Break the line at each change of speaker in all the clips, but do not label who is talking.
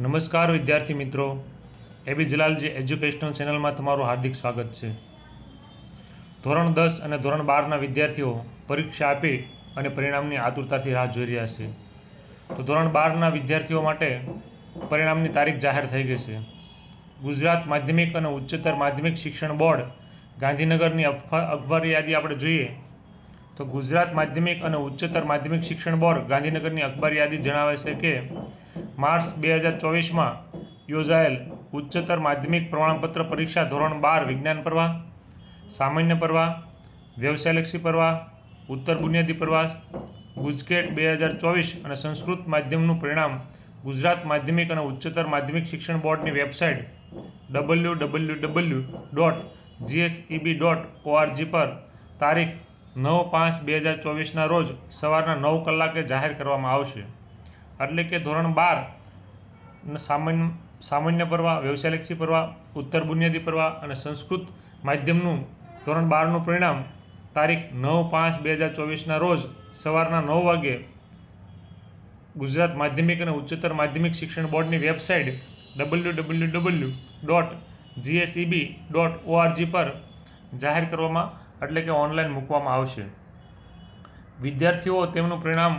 નમસ્કાર વિદ્યાર્થી મિત્રો એબી જલાલજી એજ્યુકેશનલ ચેનલમાં તમારું હાર્દિક સ્વાગત છે ધોરણ દસ અને ધોરણ બારના વિદ્યાર્થીઓ પરીક્ષા આપી અને પરિણામની આતુરતાથી રાહ જોઈ રહ્યા છે તો ધોરણ બારના વિદ્યાર્થીઓ માટે પરિણામની તારીખ જાહેર થઈ ગઈ છે ગુજરાત માધ્યમિક અને ઉચ્ચતર માધ્યમિક શિક્ષણ બોર્ડ ગાંધીનગરની અખબાર યાદી આપણે જોઈએ તો ગુજરાત માધ્યમિક અને ઉચ્ચતર માધ્યમિક શિક્ષણ બોર્ડ ગાંધીનગરની અખબાર યાદી જણાવે છે કે માર્ચ બે હજાર ચોવીસમાં યોજાયેલ ઉચ્ચતર માધ્યમિક પ્રમાણપત્ર પરીક્ષા ધોરણ બાર વિજ્ઞાન પર્વા સામાન્ય પરવા વ્યવસાયલક્ષી પર્વા ઉત્તર બુનિયાદી પર્વા ગુજકેટ બે હજાર ચોવીસ અને સંસ્કૃત માધ્યમનું પરિણામ ગુજરાત માધ્યમિક અને ઉચ્ચતર માધ્યમિક શિક્ષણ બોર્ડની website W W W dot GSEB dot ORG પર તારીખ નવ પાંચ બે હજાર ચોવીસના રોજ સવારના નવ કલાકે જાહેર કરવામાં આવશે એટલે કે ધોરણ બાર સામાન્ય સામાન્ય પરવા વ્યવસાયલક્ષી પર્વા ઉત્તર બુનિયાદી પર્વા અને સંસ્કૃત માધ્યમનું ધોરણ બારનું પરિણામ તારીખ નવ પાંચ બે હજાર ચોવીસના રોજ સવારના નવ વાગ્યે ગુજરાત માધ્યમિક અને ઉચ્ચતર માધ્યમિક શિક્ષણ બોર્ડની website W W W dot GSEB dot ORG પર જાહેર કરવામાં એટલે કે ઓનલાઈન મૂકવામાં આવશે વિદ્યાર્થીઓ તેમનું પરિણામ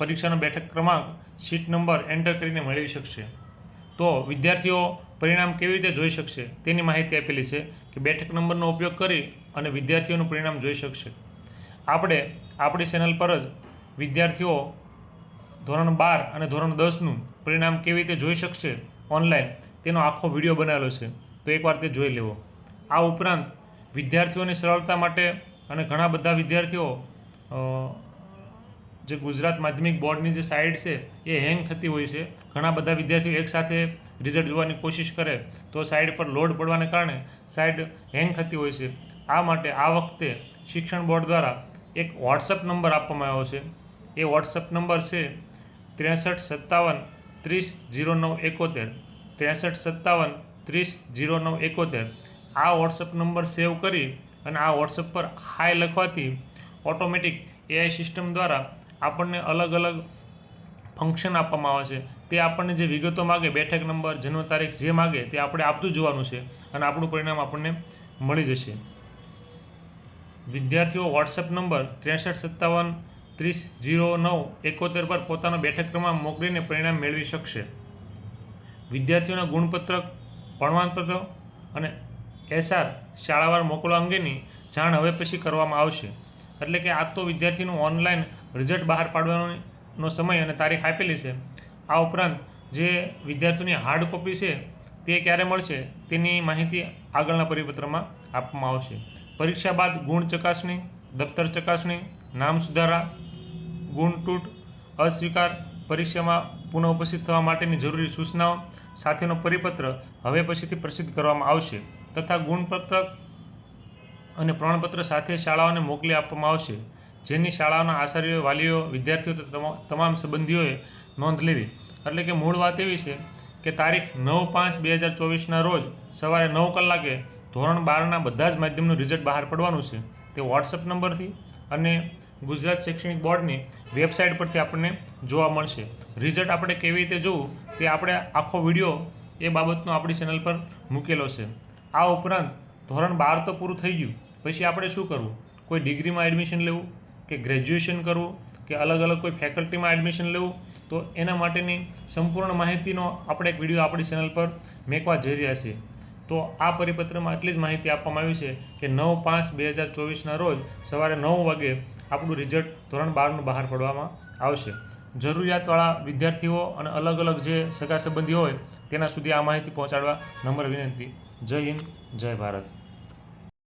પરીક્ષાનો બેઠક ક્રમાંક શીટ નંબર એન્ટર કરીને મેળવી શકશે તો વિદ્યાર્થીઓ પરિણામ કેવી રીતે જોઈ શકશે તેની માહિતી આપેલી છે કે બેઠક નંબરનો ઉપયોગ કરી અને વિદ્યાર્થીઓનું પરિણામ જોઈ શકશે આપણે આપણી ચેનલ પર જ વિદ્યાર્થીઓ ધોરણ બાર અને ધોરણ દસનું પરિણામ કેવી રીતે જોઈ શકશે ઓનલાઈન તેનો આખો વિડીયો બનાવેલો છે તો એકવાર તે જોઈ લેવો આ ઉપરાંત વિદ્યાર્થીઓની સરળતા માટે અને ઘણા બધા વિદ્યાર્થીઓ જે ગુજરાત માધ્યમિક બોર્ડની જે સાઇડ છે એ હેંગ થતી હોય છે ઘણા બધા વિદ્યાર્થીઓ એકસાથે રિઝલ્ટ જોવાની કોશિશ કરે તો સાઇડ પર લોડ પડવાને કારણે સાઇડ હેંગ થતી હોય છે આ માટે આ વખતે શિક્ષણ બોર્ડ દ્વારા એક વોટ્સઅપ નંબર આપવામાં આવ્યો છે એ વોટ્સઅપ નંબર છે ત્રેસઠ સત્તાવન ત્રીસ જીરો નવ એકોતેર ત્રેસઠ સત્તાવન ત્રીસ જીરો નવ એકોતેર આ વોટ્સઅપ નંબર સેવ કરી અને આ વોટ્સઅપ પર હાય લખવાથી ઓટોમેટિક એઆઈ સિસ્ટમ દ્વારા આપણને અલગ અલગ ફંક્શન આપવામાં આવે છે તે આપણને જે વિગતો માગે બેઠક નંબર જન્મ તારીખ જે માગે તે આપણે આપતું જોવાનું છે અને આપણું પરિણામ આપણને મળી જશે વિદ્યાર્થીઓ વોટ્સએપ નંબર ત્રેસઠ સત્તાવન ત્રીસ જીરો નવ એકોતેર પર પોતાનો બેઠક ક્રમાંક મોકલીને પરિણામ મેળવી શકશે વિદ્યાર્થીઓના ગુણપત્રક પ્રમાણપત્ર અને એસઆર શાળાવાર મોકલવા અંગેની જાણ હવે પછી કરવામાં આવશે એટલે કે આ તો વિદ્યાર્થીનું ઓનલાઈન રિઝલ્ટ બહાર પાડવાનો સમય અને તારીખ આપેલી છે આ ઉપરાંત જે વિદ્યાર્થીઓની હાર્ડ કોપી છે તે ક્યારે મળશે તેની માહિતી આગળના પરિપત્રમાં આપવામાં આવશે પરીક્ષા બાદ ગુણ ચકાસણી દફતર ચકાસણી નામ સુધારા ગુણ તૂટ અસ્વીકાર પરીક્ષામાં પુનઃ ઉપસ્થિત થવા માટેની જરૂરી સૂચનાઓ સાથેનો પરિપત્ર હવે પછીથી પ્રસિદ્ધ કરવામાં આવશે તથા ગુણપત્રક અને પ્રમાણપત્ર સાથે શાળાઓને મોકલી આપવામાં આવશે જેની શાળાઓના આચાર્યો વાલીઓ વિદ્યાર્થીઓ તમામ સંબંધીઓએ નોંધ લેવી એટલે કે મૂળ વાત એવી છે કે તારીખ નવ પાંચ બે હજાર ચોવીસના રોજ સવારે નવ કલાકે ધોરણ બારના બધા જ માધ્યમનું રિઝલ્ટ બહાર પડવાનું છે તે વોટ્સઅપ નંબરથી અને ગુજરાત શૈક્ષણિક બોર્ડની વેબસાઇટ પરથી આપણને જોવા મળશે રિઝલ્ટ આપણે કેવી રીતે જોવું તે આપણે આખો વિડીયો એ બાબતનો આપણી ચેનલ પર મૂકેલો છે આ ઉપરાંત ધોરણ બાર તો પૂરું થઈ ગયું પછી આપણે શું કરવું કોઈ ડિગ્રીમાં એડમિશન લેવું કે ગ્રેજ્યુએશન કરવું કે અલગ અલગ કોઈ ફેકલ્ટીમાં એડમિશન લેવું તો એના માટેની સંપૂર્ણ માહિતીનો આપણે એક વિડીયો આપણી ચેનલ પર મેંકવા જઈ રહ્યા છીએ તો આ પરિપત્રમાં એટલી જ માહિતી આપવામાં આવી છે કે નવ પાંચ બે હજાર ચોવીસના રોજ સવારે નવ વાગે આપણું રિઝલ્ટ ધોરણ બારનું બહાર પાડવામાં આવશે જરૂરિયાતવાળા વિદ્યાર્થીઓ અને અલગ અલગ જે સગા સંબંધી હોય તેના સુધી આ માહિતી પહોંચાડવા નંબર વિનંતી જય હિન્દ જય ભારત